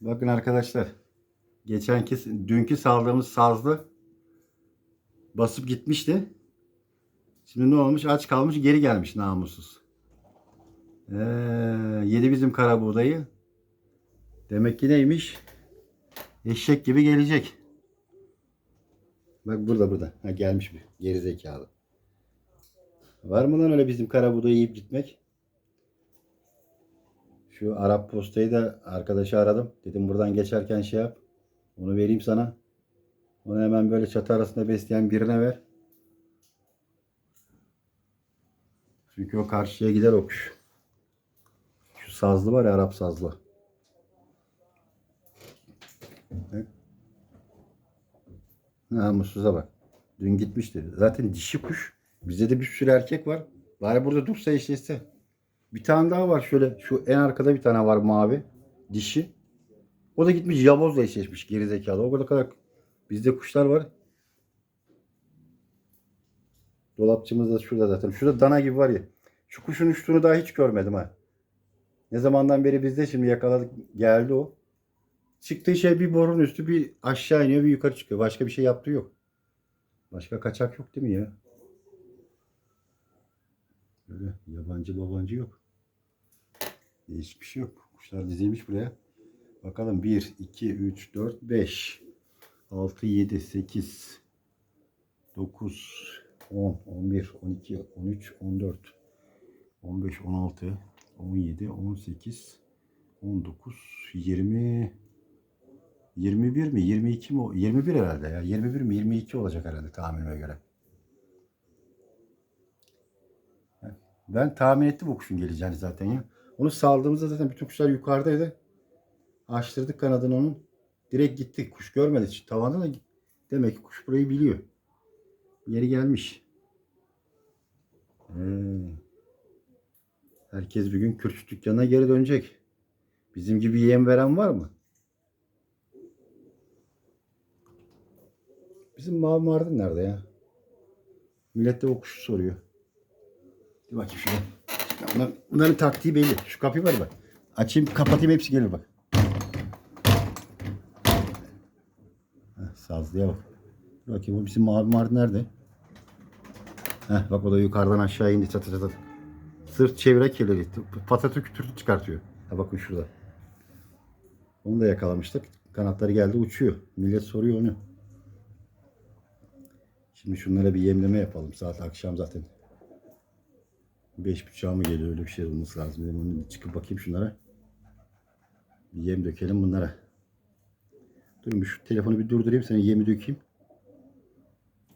Bakın arkadaşlar. Geçenki, dünkü saldığımız sazlı basıp gitmişti. Şimdi ne olmuş? Aç kalmış geri gelmiş namussuz. Ee, yedi bizim kara buğdayı. Demek ki neymiş? Eşek gibi gelecek. Bak burada burada. Ha gelmiş bir geri zekalı. Var mı lan öyle bizim kara buğdayı yiyip gitmek? Şu Arap postayı da arkadaşı aradım. Dedim buradan geçerken şey yap. Onu vereyim sana. Onu hemen böyle çatı arasında besleyen birine ver. Çünkü o karşıya gider o kuş. Şu sazlı var ya Arap sazlı. Bak. Namussuza bak. Dün gitmişti. Zaten dişi kuş. Bizde de bir sürü erkek var. Bari burada dursa eşleşse. Bir tane daha var şöyle. Şu en arkada bir tane var mavi. Dişi. O da gitmiş yavozla eşleşmiş gerizekalı. O kadar kadar bizde kuşlar var. Dolapçımız da şurada zaten. Şurada dana gibi var ya. Şu kuşun uçtuğunu daha hiç görmedim ha. Ne zamandan beri bizde şimdi yakaladık geldi o. Çıktığı şey bir borun üstü bir aşağı iniyor bir yukarı çıkıyor. Başka bir şey yaptığı yok. Başka kaçak yok değil mi ya? Böyle yabancı babancı yok. Değişik bir şey yok. Kuşlar dizilmiş buraya. Bakalım 1, 2, 3, 4, 5, 6, 7, 8, 9, 10, 11, 12, 13, 14, 15, 16, 17, 18, 19, 20, 21 mi? 22 mi? 21 herhalde ya. 21 mi? 22 olacak herhalde tahminime göre. Ben tahmin ettim o kuşun geleceğini zaten ya. Onu saldığımızda zaten bütün kuşlar yukarıdaydı. Açtırdık kanadını onun. Direkt gitti. Kuş görmedi. Tavanda da demek ki kuş burayı biliyor. Yeri gelmiş. Ee, herkes bir gün Kürt dükkanına geri dönecek. Bizim gibi yem veren var mı? Bizim mavi mardin nerede ya? Millet de o kuşu soruyor. Bir bakayım Bunlar, bunların taktiği belli. Şu kapıyı var bak. Açayım kapatayım hepsi gelir bak. Heh, sazlıya bak. Dur bakayım o bizim mavi mardin nerede? Heh, bak o da yukarıdan aşağı indi çatı çatı. Sırt çevre kirleri. Patatü kütürtü çıkartıyor. Ha bakın şurada. Onu da yakalamıştık. Kanatları geldi uçuyor. Millet soruyor onu. Şimdi şunlara bir yemleme yapalım. Saat akşam zaten. Beş buçuğa mı geliyor öyle bir şey olması lazım. Dedim onu çıkıp bakayım şunlara. Bir yem dökelim bunlara. Durun şu telefonu bir durdurayım. Sana yemi dökeyim.